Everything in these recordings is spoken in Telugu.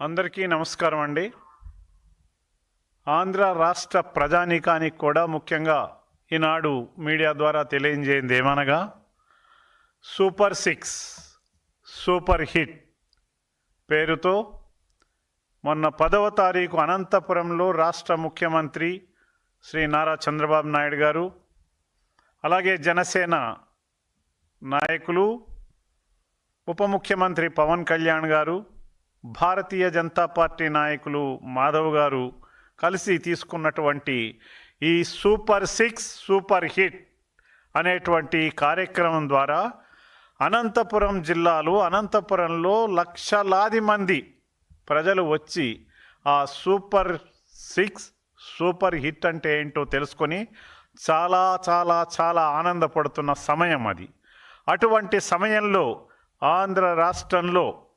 అందరికీ నమస్కారం అండి. ఆంధ్ర రాష్ట్ర ప్రజానీకానికి కూడా ముఖ్యంగా ఈనాడు మీడియా ద్వారా తెలియజేయింది ఏమనగా సూపర్ సిక్స్ సూపర్ హిట్ పేరుతో మొన్న పదవ తారీఖు అనంతపురంలో రాష్ట్ర ముఖ్యమంత్రి శ్రీ నారా చంద్రబాబు నాయుడు గారు అలాగే జనసేన నాయకులు ఉప ముఖ్యమంత్రి పవన్ కళ్యాణ్ గారు భారతీయ జనతా పార్టీ నాయకులు మాధవ్ గారు కలిసి తీసుకున్నటువంటి ఈ సూపర్ సిక్స్ సూపర్ హిట్ అనేటువంటి కార్యక్రమం ద్వారా అనంతపురం జిల్లాలో అనంతపురంలో లక్షలాది మంది ప్రజలు వచ్చి ఆ సూపర్ సిక్స్ సూపర్ హిట్ అంటే ఏంటో తెలుసుకొని చాలా చాలా చాలా ఆనందపడుతున్న సమయం అది. అటువంటి సమయంలో ఆంధ్ర రాష్ట్రంలో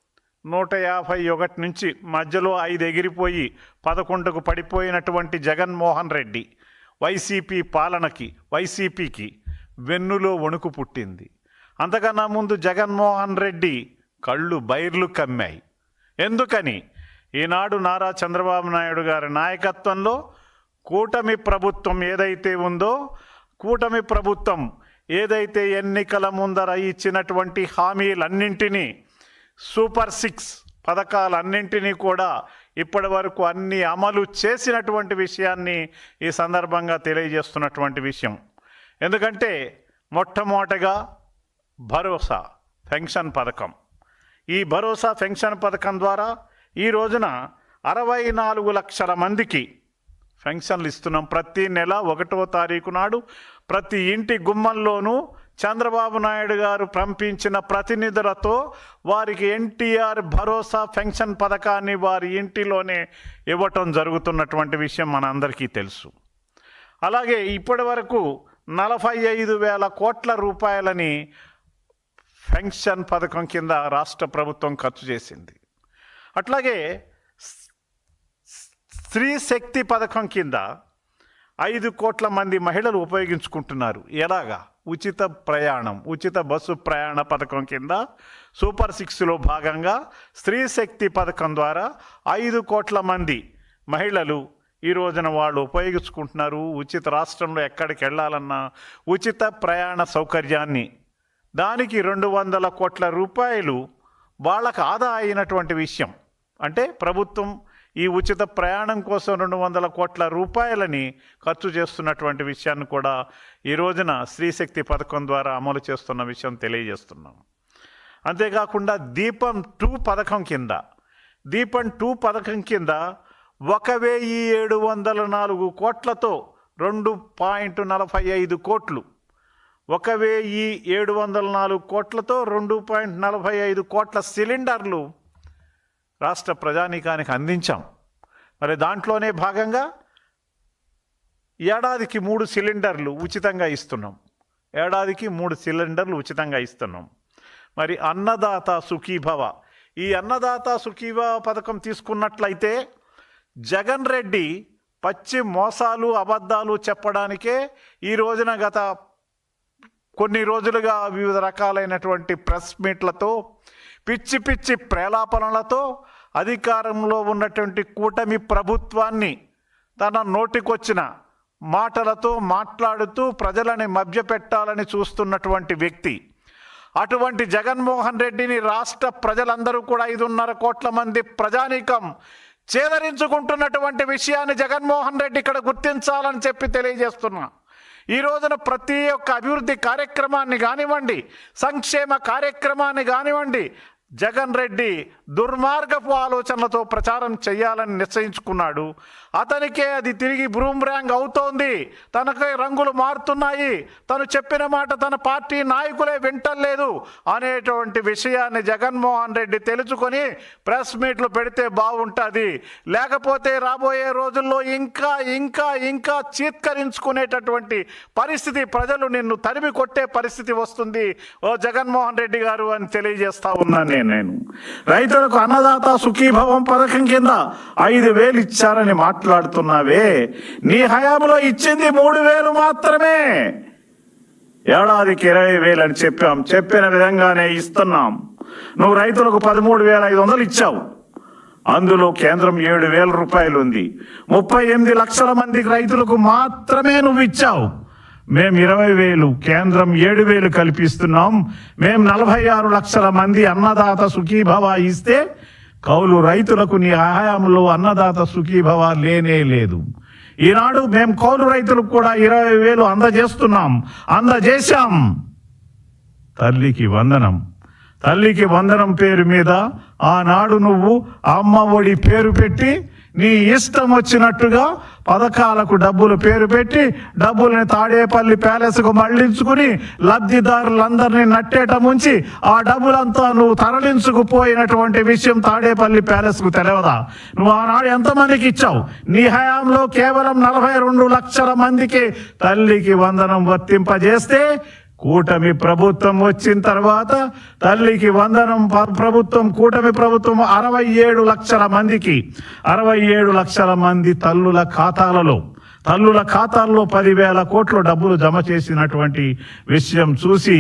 నూట యాభై ఒకటి నుంచి మధ్యలో ఐదు ఎగిరిపోయి పదకొండుకు పడిపోయినటువంటి జగన్మోహన్ రెడ్డి వైసీపీ పాలనకి వైసీపీకి వెన్నులో వణుకు పుట్టింది. అంతకన్నా ముందు జగన్మోహన్ రెడ్డి కళ్ళు బైర్లు కమ్మాయి. ఎందుకని? ఈనాడు నారా చంద్రబాబు నాయుడు గారి నాయకత్వంలో కూటమి ప్రభుత్వం ఏదైతే ఉందో కూటమి ప్రభుత్వం ఏదైతే ఎన్నికల ముందర ఇచ్చినటువంటి హామీలన్నింటినీ సూపర్ సిక్స్ పథకాలన్నింటినీ కూడా ఇప్పటి వరకు అన్ని అమలు చేసినటువంటి విషయాన్ని ఈ సందర్భంగా తెలియజేస్తున్నటువంటి విషయం. ఎందుకంటే మొట్టమొదటగా భరోసా పెన్షన్ పథకం. ఈ భరోసా పెన్షన్ పథకం ద్వారా ఈ రోజున అరవై నాలుగు లక్షల మందికి పెన్షన్లు ఇస్తున్నాం. ప్రతి నెల ఒకటవ తారీఖు నాడు ప్రతి ఇంటి గుమ్మంలోనూ చంద్రబాబు నాయుడు గారు పంపించిన ప్రతినిధులతో వారికి ఎన్టీఆర్ భరోసా పెన్షన్ పథకాన్ని వారి ఇంటిలోనే ఇవ్వటం జరుగుతున్నటువంటి విషయం మనందరికీ తెలుసు. అలాగే ఇప్పటి వరకు నలభై ఐదు వేల కోట్ల రూపాయలని పెన్షన్ పథకం కింద రాష్ట్ర ప్రభుత్వం ఖర్చు చేసింది. అట్లాగే స్త్రీ శక్తి పథకం కింద ఐదు కోట్ల మంది మహిళలు ఉపయోగించుకుంటున్నారు. ఎలాగా? ఉచిత ప్రయాణం ఉచిత బస్సు ప్రయాణ పథకం కింద సూపర్ సిక్స్లో భాగంగా స్త్రీ శక్తి పథకం ద్వారా ఐదు కోట్ల మంది మహిళలు ఈ రోజున వాళ్ళు ఉపయోగించుకుంటున్నారు. ఉచిత రాష్ట్రంలో ఎక్కడికి వెళ్ళాలన్నా ఉచిత ప్రయాణ సౌకర్యాన్ని. దానికి రెండు వందల కోట్ల రూపాయలు వాళ్ళకు ఆదా అయినటువంటి విషయం. అంటే ప్రభుత్వం ఈ ఉచిత ప్రయాణం కోసం రెండు వందల కోట్ల రూపాయలని ఖర్చు చేస్తున్నటువంటి విషయాన్ని కూడా ఈ రోజున స్త్రీశక్తి పథకం ద్వారా అమలు చేస్తున్న విషయం తెలియజేస్తున్నాం. అంతేకాకుండా దీపం టూ పథకం కింద దీపం టూ పథకం కింద ఒక వెయ్యి ఏడు వందల నాలుగు కోట్లతో రెండు పాయింట్ నలభై ఐదు కోట్లు ఒక వెయ్యి ఏడు వందల నాలుగు కోట్లతో రెండు పాయింట్ నలభై ఐదు కోట్ల సిలిండర్లు రాష్ట్ర ప్రజానీకానికి అందించాం. మరి దాంట్లోనే భాగంగా ఏడాదికి మూడు సిలిండర్లు ఉచితంగా ఇస్తున్నాం. ఏడాదికి మూడు సిలిండర్లు ఉచితంగా ఇస్తున్నాం. మరి అన్నదాత సుఖీభవ. ఈ అన్నదాత సుఖీభవ పథకం తీసుకున్నట్లయితే జగన్ రెడ్డి పచ్చి మోసాలు అబద్ధాలు చెప్పడానికే ఈ రోజున గత కొన్ని రోజులుగా వివిధ రకాలైనటువంటి ప్రెస్ మీట్లతో పిచ్చి పిచ్చి ప్రేలాపనలతో అధికారంలో ఉన్నటువంటి కూటమి ప్రభుత్వాన్ని తన నోటికొచ్చిన మాటలతో మాట్లాడుతూ ప్రజలని మభ్యపెట్టాలని చూస్తున్నటువంటి వ్యక్తి. అటువంటి జగన్మోహన్ రెడ్డిని రాష్ట్ర ప్రజలందరూ కూడా ఐదున్నర కోట్ల మంది ప్రజానీకం చేదరించుకుంటున్నటువంటి విషయాన్ని జగన్మోహన్ రెడ్డి ఇక్కడ గుర్తించాలని చెప్పి తెలియజేస్తున్నా. ఈ రోజున ప్రతి ఒక్క అభివృద్ధి కార్యక్రమాన్ని కానివ్వండి సంక్షేమ కార్యక్రమాన్ని కానివ్వండి జగన్ రెడ్డి దుర్మార్గపు ఆలోచనలతో ప్రచారం చేయాలని నిశ్చయించుకున్నాడు. అతనికే అది తిరిగి బ్రూమ్రాంగ్ అవుతోంది. తనకే రంగులు మారుతున్నాయి. తను చెప్పిన మాట తన పార్టీ నాయకులే వింటలేదు అనేటువంటి విషయాన్ని జగన్మోహన్ రెడ్డి తెలుసుకొని ప్రెస్ మీట్లు పెడితే బాగుంటుంది లేకపోతే రాబోయే రోజుల్లో ఇంకా ఇంకా ఇంకా చీత్కరించుకునేటటువంటి పరిస్థితి ప్రజలు నిన్ను తరిమి కొట్టే పరిస్థితి వస్తుంది. ఓ జగన్మోహన్ రెడ్డి గారు అని తెలియజేస్తా ఉన్నాను నేను. నేను రైతులకు అన్నదాత సుఖీభవం పథకం కింద ఐదు వేలు ఇచ్చారని మాట్లాడుతున్నావే. నీ హయాంలో ఇచ్చింది మూడు వేలు మాత్రమే. ఏడాదికి ఇరవై వేలు అని చెప్పాం. చెప్పిన విధంగానే ఇస్తున్నాం. నువ్వు రైతులకు పదమూడు వేల ఐదు వందలు ఇచ్చావు. అందులో కేంద్రం ఏడు వేల రూపాయలు ఉంది. ముప్పై ఎనిమిది లక్షల మంది రైతులకు మాత్రమే నువ్వు ఇచ్చావు. మేము ఇరవై వేలు కేంద్రం ఏడు వేలు కల్పిస్తున్నాం. మేము నలభై ఆరు లక్షల మంది అన్నదాత సుఖీభవ ఇస్తే కౌలు రైతులకు నీ ఆయామంలో అన్నదాత సుఖీభవ లేనే లేదు. ఈనాడు మేము కౌలు రైతులకు కూడా ఇరవై వేలు అందజేస్తున్నాం. అందజేశాం. తల్లికి వందనం. తల్లికి వందనం పేరు మీద ఆనాడు నువ్వు అమ్మ ఒడి పేరు పెట్టి నీ ఇష్టం వచ్చినట్టుగా పథకాలకు డబ్బులు పేరు పెట్టి డబ్బుల్ని తాడేపల్లి ప్యాలెస్కు మళ్ళించుకుని లబ్ధిదారులందరినీ నట్టేట ముంచి ఆ డబ్బులంతా నువ్వు తరలించుకుపోయినటువంటి విషయం తాడేపల్లి ప్యాలెస్కు తెలియదా నువ్వు ఆనాడు ఎంతమందికి ఇచ్చావు? నీ హయాంలో కేవలం నలభై రెండు లక్షల మందికి తల్లికి వందనం వర్తింపజేస్తే కూటమి ప్రభుత్వం వచ్చిన తర్వాత తల్లికి వందనం ప- ప్రభుత్వం కూటమి ప్రభుత్వం అరవై ఏడు లక్షల మందికి అరవై ఏడు లక్షల మంది తల్లుల ఖాతాలలో తల్లుల ఖాతాల్లో పదివేల కోట్ల డబ్బులు జమ చేసినటువంటి విషయం చూసి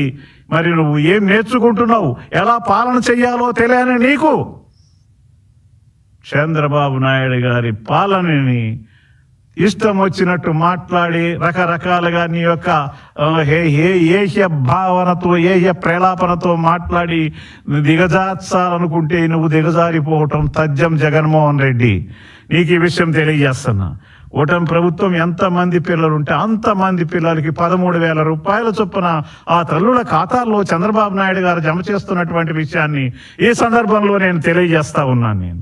మరి నువ్వు ఏం నేర్చుకుంటున్నావు? ఎలా పాలన చెయ్యాలో తెలియని నీకు? చంద్రబాబు నాయుడు గారి పాలనని ఇష్టం వచ్చినట్టు మాట్లాడి రకరకాలుగా నీ యొక్క ఏ హే హే ఏహ్య భావనతో ఏహ్య ప్రేలాపనతో మాట్లాడి దిగజార్చాలనుకుంటే నువ్వు దిగజారిపోవటం తథ్యం జగన్మోహన్ రెడ్డి. నీకు ఈ విషయం తెలియజేస్తున్నా. ఓటమి ప్రభుత్వం ఎంతమంది పిల్లలు ఉంటే అంతమంది పిల్లలకి పదమూడు వేల రూపాయల చొప్పున ఆ తల్లుల ఖాతాల్లో చంద్రబాబు నాయుడు గారు జమ చేస్తున్నటువంటి విషయాన్ని ఈ సందర్భంలో నేను తెలియజేస్తా ఉన్నాను నేను.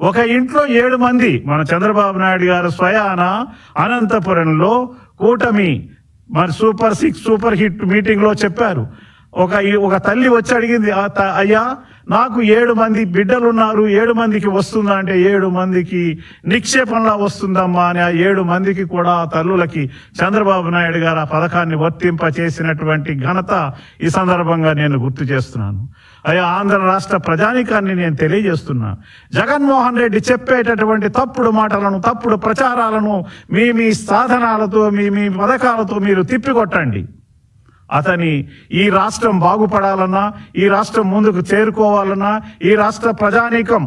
ఒక ఇంట్లో ఏడు మంది మన చంద్రబాబు నాయుడు గారు స్వయాన అనంతపురంలో కూటమి మరి సూపర్ సిక్స్ సూపర్ హిట్ మీటింగ్లో చెప్పారు. ఒక ఒక తల్లి వచ్చి అడిగింది అయ్యా నాకు ఏడు మంది బిడ్డలు ఉన్నారు ఏడు మందికి వస్తుందా అంటే ఏడు మందికి నిక్షేపంలా వస్తుందమ్మా అని ఆ ఏడు మందికి కూడా ఆ తల్లులకి చంద్రబాబు నాయుడు గారు ఆ పథకాన్ని వర్తింప చేసినటువంటి ఘనత ఈ సందర్భంగా నేను గుర్తు చేస్తున్నాను. అయ్యా ఆంధ్ర రాష్ట్ర ప్రజానికాన్ని నేను తెలియజేస్తున్నా. జగన్మోహన్ రెడ్డి చెప్పేటటువంటి తప్పుడు మాటలను తప్పుడు ప్రచారాలను మీ మీ సాధనాలతో మీ మీ పథకాలతో మీరు తిప్పికొట్టండి. అతని ఈ రాష్ట్రం బాగుపడాలన్నా ఈ రాష్ట్రం ముందుకు చేరుకోవాలన్నా ఈ రాష్ట్ర ప్రజానీకం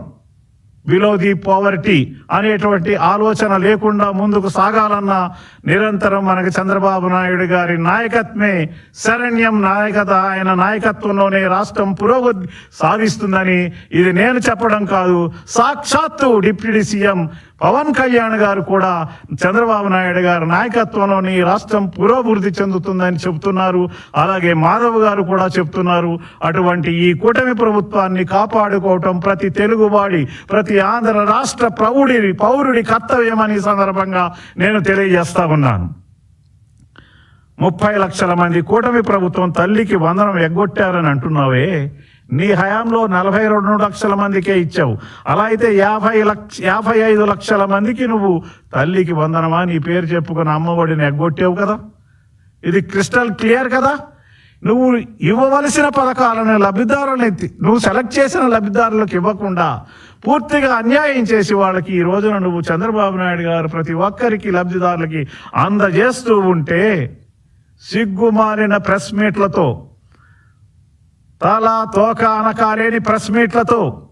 బిలో ది పవర్టీ అనేటువంటి ఆలోచన లేకుండా ముందుకు సాగాలన్నా నిరంతరం మనకి చంద్రబాబు నాయుడు గారి నాయకత్వమే శరణ్యం నాయకత. ఆయన నాయకత్వంలోనే రాష్ట్రం పురోగతి సాధిస్తుందని ఇది నేను చెప్పడం కాదు. సాక్షాత్తు డిప్యూటీ సీఎం పవన్ కళ్యాణ్ గారు కూడా చంద్రబాబు నాయుడు గారి నాయకత్వంలోని రాష్ట్రం పురోభివృద్ధి చెందుతుందని చెబుతున్నారు. అలాగే మాధవ్ గారు కూడా చెప్తున్నారు అటువంటి ఈ కూటమి ప్రభుత్వాన్ని కాపాడుకోవటం ప్రతి తెలుగువాడి ప్రతి ఆంధ్ర రాష్ట్ర ప్రౌడి పౌరుడి కర్తవ్యమని సందర్భంగా నేను తెలియజేస్తా ఉన్నాను. ముప్పై లక్షల మంది కూటమి ప్రభుత్వం తల్లికి వందనం ఎగ్గొట్టారని అంటున్నావే. నీ హయాంలో నలభై రెండు లక్షల మందికే ఇచ్చావు. అలా అయితే యాభై లక్ష యాభై ఐదు లక్షల మందికి నువ్వు తల్లికి వందనమా? నీ పేరు చెప్పుకుని అమ్మఒడిని ఎగ్గొట్టావు కదా. ఇది క్రిస్టల్ క్లియర్ కదా? నువ్వు ఇవ్వవలసిన పథకాలను లబ్ధిదారులను ఎత్తి నువ్వు సెలెక్ట్ చేసిన లబ్ధిదారులకు ఇవ్వకుండా పూర్తిగా అన్యాయం చేసి వాళ్ళకి ఈ రోజున నువ్వు చంద్రబాబు నాయుడు గారు ప్రతి ఒక్కరికి లబ్ధిదారులకి అందజేస్తూ ఉంటే సిగ్గుమారిన ప్రెస్ మీట్లతో తల తోక అనకాలేని ప్రెస్ మీట్లతో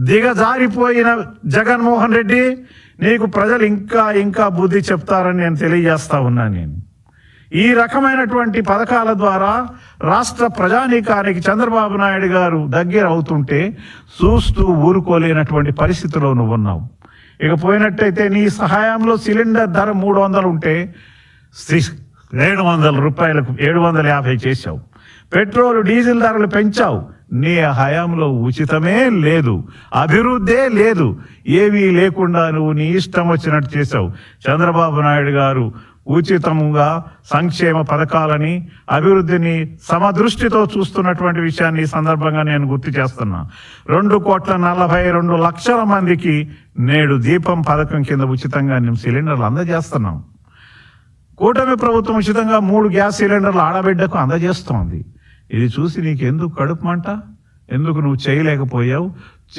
దిగజారిపోయిన జగన్మోహన్ రెడ్డి నీకు ప్రజలు ఇంకా ఇంకా బుద్ధి చెప్తారని నేను తెలియజేస్తా ఉన్నాను నేను. ఈ రకమైనటువంటి పథకాల ద్వారా రాష్ట్ర ప్రజానీకానికి చంద్రబాబు నాయుడు గారు దగ్గర అవుతుంటే చూస్తూ ఊరుకోలేనటువంటి పరిస్థితిలో నువ్వు ఉన్నావు. ఇక పోయినట్టయితే నీ సహాయంలో సిలిండర్ ధర మూడు వందలు ఉంటే సి- ఏడు వందల రూపాయలకు ఏడు వందల యాభై చేశావు. పెట్రోల్ డీజిల్ ధరలు పెంచావు. నీ హయాంలో ఉచితమే లేదు. అభివృద్ధే లేదు. ఏవీ లేకుండా నువ్వు నీ ఇష్టం వచ్చినట్టు చేశావు. చంద్రబాబు నాయుడు గారు ఉచితంగా సంక్షేమ పథకాలని అభివృద్ధిని సమదృష్టితో చూస్తున్నటువంటి విషయాన్ని ఈ సందర్భంగా నేను గుర్తు చేస్తున్నా. రెండు కోట్ల నలభై రెండు లక్షల మందికి నేడు దీపం పథకం కింద ఉచితంగా మేము సిలిండర్లు అందజేస్తున్నాం. కూటమి ప్రభుత్వం ఉచితంగా మూడు గ్యాస్ సిలిండర్లు ఆడబిడ్డకు అందజేస్తోంది. ఇది చూసి నీకెందుకు కడుపు మంట? ఎందుకు నువ్వు చేయలేకపోయావు?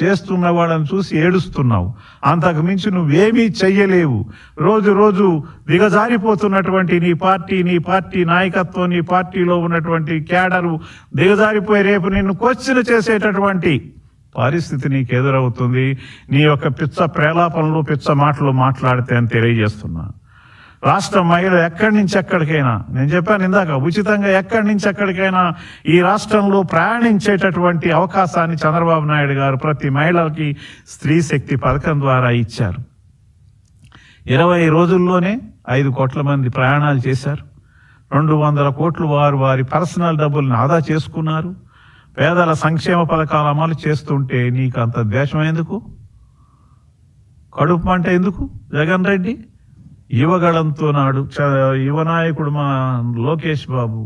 చేస్తున్న వాళ్ళని చూసి ఏడుస్తున్నావు. అంతకు మించి నువ్వేమీ చెయ్యలేవు. రోజు రోజు దిగజారిపోతున్నటువంటి నీ పార్టీ నీ పార్టీ నాయకత్వం నీ పార్టీలో ఉన్నటువంటి క్యాడరు దిగజారిపోయి రేపు నిన్ను క్వశ్చన్ చేసేటటువంటి పరిస్థితి నీకు ఎదురవుతుంది నీ యొక్క పిచ్చ ప్రేలాపనలు పిచ్చ మాటలు మాట్లాడితే అని తెలియజేస్తున్నాను రాష్ట్ర మహిళలు ఎక్కడి నుంచి ఎక్కడికైనా నేను చెప్పాను ఇందాక ఉచితంగా ఎక్కడి నుంచి ఎక్కడికైనా ఈ రాష్ట్రంలో ప్రయాణించేటటువంటి అవకాశాన్ని చంద్రబాబు నాయుడు గారు ప్రతి మహిళలకి స్త్రీ శక్తి పథకం ద్వారా ఇచ్చారు. ఇరవై రోజుల్లోనే ఐదు కోట్ల మంది ప్రయాణాలు చేశారు. రెండు వందల కోట్లు వారు వారి పర్సనల్ డబ్బుల్ని ఆదా చేసుకున్నారు. పేదల సంక్షేమ పథకాలు అమలు చేస్తుంటే నీకు అంత ద్వేషం ఎందుకు? కడుపు అంటే ఎందుకు? జగన్ రెడ్డి? యువగళంతో నాడు చ- యువ నాయకుడు మా లోకేష్ బాబు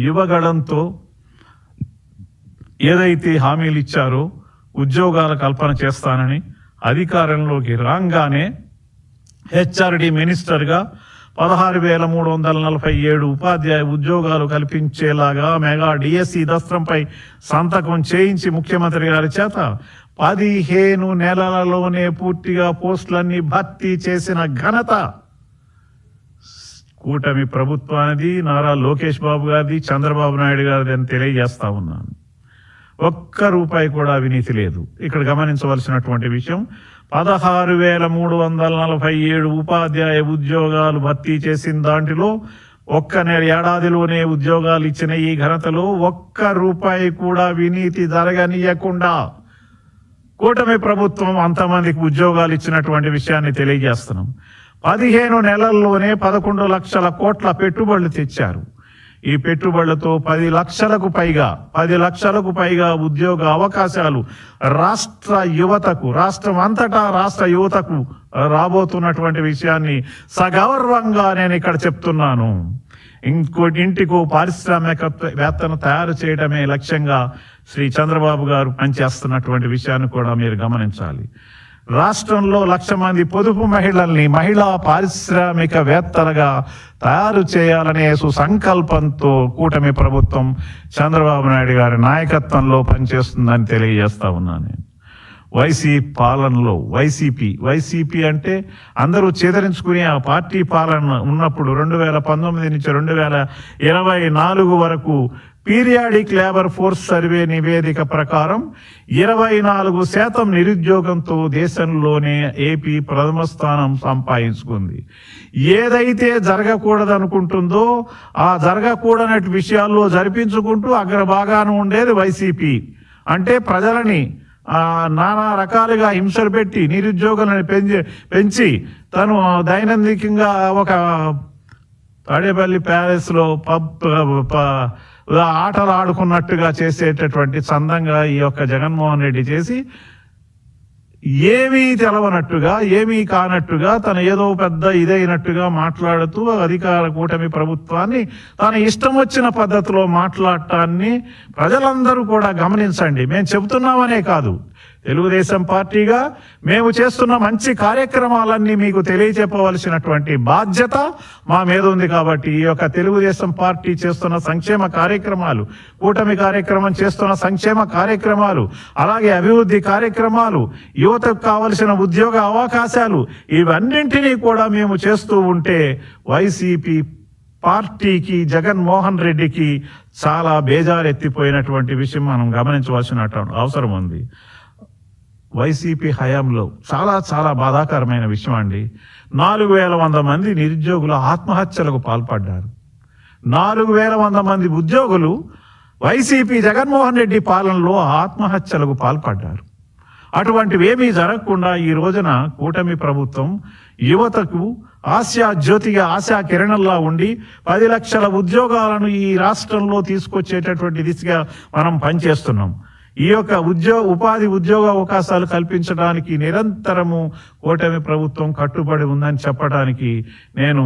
యువగళంతో ఏదైతే హామీలు ఇచ్చారో ఉద్యోగాల కల్పన చేస్తానని అధికారంలోకి రాగానే హెచ్ఆర్డి మినిస్టర్గా పదహారు వేల మూడు వందల నలభై ఏడు ఉపాధ్యాయ ఉద్యోగాలు కల్పించేలాగా మెగా డిఎస్సి దస్త్రంపై సంతకం చేయించి ముఖ్యమంత్రి గారి చేత పదిహేను నెలలలోనే పూర్తిగా పోస్టులన్నీ భర్తీ చేసిన ఘనత కూటమి ప్రభుత్వానిది నారా లోకేష్ బాబు గారిది చంద్రబాబు నాయుడు గారిది అని తెలియజేస్తా ఉన్నాను. ఒక్క రూపాయి కూడా అవినీతి లేదు. ఇక్కడ గమనించవలసినటువంటి విషయం పదహారు వేల మూడు వందల నలభై ఏడు ఉపాధ్యాయ ఉద్యోగాలు భర్తీ చేసిన దాంట్లో ఒక్క నెల ఏడాదిలోనే ఉద్యోగాలు ఇచ్చిన ఈ ఘనతలో ఒక్క రూపాయి కూడా వినీతి జరగనీయకుండా కూటమి ప్రభుత్వం అంతమందికి ఉద్యోగాలు ఇచ్చినటువంటి విషయాన్ని తెలియజేస్తున్నాం. పదిహేను నెలల్లోనే పదకొండు లక్షల కోట్ల పెట్టుబడులు తెచ్చారు. ఈ పెట్టుబడులతో పది లక్షలకు పైగా పది లక్షలకు పైగా ఉద్యోగ అవకాశాలు రాష్ట్ర యువతకు రాష్ట్రం అంతటా రాష్ట్ర యువతకు రాబోతున్నటువంటి విషయాన్ని సగౌరవంగా నేను ఇక్కడ చెప్తున్నాను. ఇంకోటి ఇంటికో పారిశ్రామికవేత్తను తయారు చేయడమే లక్ష్యంగా శ్రీ చంద్రబాబు గారు పనిచేస్తున్నటువంటి విషయాన్ని కూడా మీరు గమనించాలి. రాష్ట్రంలో లక్ష మంది పొదుపు మహిళల్ని మహిళా పారిశ్రామికవేత్తలుగా తయారు చేయాలనే సుసంకల్పంతో కూటమి ప్రభుత్వం చంద్రబాబు నాయుడు గారి నాయకత్వంలో పనిచేస్తుందని తెలియజేస్తా ఉన్నాను నేను. వైసీ పాలనలో వైసీపీ వైసీపీ అంటే అందరూ చేదరించుకునే ఆ పార్టీ పాలన ఉన్నప్పుడు రెండు వేల పంతొమ్మిది నుంచి రెండు వేల ఇరవై నాలుగు వరకు పీరియాడిక్ లేబర్ ఫోర్స్ సర్వే నివేదిక ప్రకారం ఇరవై నాలుగు శాతం నిరుద్యోగంతో దేశంలోనే ఏపీ ప్రథమ స్థానం సంపాదించుకుంది. ఏదైతే జరగకూడదనుకుంటుందో ఆ జరగకూడనటి విషయాల్లో జరిపించుకుంటూ అగ్రభాగాన ఉండేది వైసీపీ. అంటే ప్రజలని నానా రకాలుగా హింసలు పెట్టి నిరుద్యోగులను పెంచి పెంచి తను దైనందికంగా ఒక తాడేపల్లి ప్యాలెస్లో పబ్ ప- ఆటలు ఆడుకున్నట్టుగా చేసేటటువంటి చందంగా ఈ యొక్క జగన్మోహన్ రెడ్డి చేసి ఏమీ తెలవనట్టుగా ఏమీ కానట్టుగా తను ఏదో పెద్ద ఇదైనట్టుగా మాట్లాడుతూ అధికార కూటమి ప్రభుత్వాన్ని తన ఇష్టం వచ్చిన పద్ధతిలో మాట్లాడటాన్ని ప్రజలందరూ కూడా గమనించండి. మేము చెబుతున్నామనే కాదు. తెలుగుదేశం పార్టీగా మేము చేస్తున్న మంచి కార్యక్రమాలన్నీ మీకు తెలియచెప్పవలసినటువంటి బాధ్యత మా మీద ఉంది కాబట్టి ఈ యొక్క తెలుగుదేశం పార్టీ చేస్తున్న సంక్షేమ కార్యక్రమాలు కూటమి కార్యక్రమం చేస్తున్న సంక్షేమ కార్యక్రమాలు అలాగే అభివృద్ధి కార్యక్రమాలు యువతకు కావలసిన ఉద్యోగ అవకాశాలు ఇవన్నింటినీ కూడా మేము చేస్తూ ఉంటే వైసీపీ పార్టీకి జగన్మోహన్ రెడ్డికి చాలా బేజారెత్తిపోయినటువంటి విషయం మనం గమనించవలసిన అవసరం ఉంది. వైసీపీ హయాంలో చాలా చాలా బాధాకరమైన విషయం అండి. నాలుగు వేల వంద మంది నిరుద్యోగులు ఆత్మహత్యలకు పాల్పడ్డారు. నాలుగు వేల వంద మంది ఉద్యోగులు వైసీపీ జగన్మోహన్ రెడ్డి పాలనలో ఆత్మహత్యలకు పాల్పడ్డారు. అటువంటివి ఏమీ జరగకుండా ఈ రోజున కూటమి ప్రభుత్వం యువతకు ఆశా జ్యోతిగా ఆశా కిరణంలా ఉండి పది లక్షల ఉద్యోగాలను ఈ రాష్ట్రంలో తీసుకొచ్చేటటువంటి దిశగా మనం పనిచేస్తున్నాం. ఈ యొక్క ఉద్యోగ ఉపాధి ఉద్యోగ అవకాశాలు కల్పించడానికి నిరంతరము ఓటమి ప్రభుత్వం కట్టుబడి ఉందని చెప్పడానికి నేను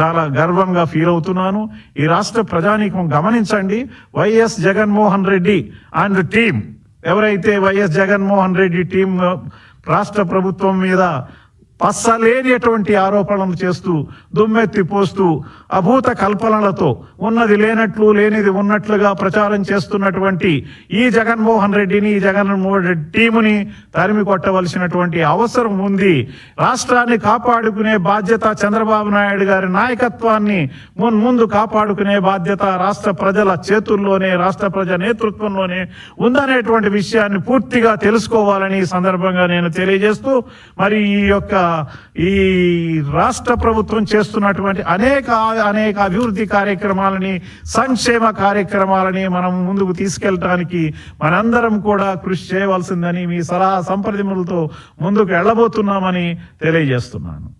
చాలా గర్వంగా ఫీల్ అవుతున్నాను. ఈ రాష్ట్ర ప్రజానీకం గమనించండి. YS Jaganmohan Reddy and team ఎవరైతే వైఎస్ జగన్మోహన్ రెడ్డి టీం రాష్ట్ర ప్రభుత్వం మీద పస్సలేనిటువంటి ఆరోపణలు చేస్తూ దుమ్మెత్తి పోస్తూ అభూత కల్పనలతో ఉన్నది లేనట్లు లేనిది ఉన్నట్లుగా ప్రచారం చేస్తున్నటువంటి ఈ జగన్మోహన్ రెడ్డిని ఈ జగన్మోహన్ రెడ్డి టీముని తరిమి కొట్టవలసినటువంటి అవసరం ఉంది. రాష్ట్రాన్ని కాపాడుకునే బాధ్యత చంద్రబాబు నాయుడు గారి నాయకత్వాన్ని మున్ ముందు కాపాడుకునే బాధ్యత రాష్ట్ర ప్రజల చేతుల్లోనే రాష్ట్ర ప్రజ నేతృత్వంలోనే ఉందనేటువంటి విషయాన్ని పూర్తిగా తెలుసుకోవాలని ఈ సందర్భంగా నేను తెలియజేస్తూ మరి ఈ యొక్క ఈ రాష్ట్ర ప్రభుత్వం చేస్తున్నటువంటి అనేక అనేక అభివృద్ధి కార్యక్రమాలని సంక్షేమ కార్యక్రమాలని మనం ముందుకు తీసుకెళ్ళటానికి మనందరం కూడా కృషి చేయవలసిందని మీ సలహా సంప్రదింపులతో ముందుకు వెళ్ళబోతున్నామని తెలియజేస్తున్నాను.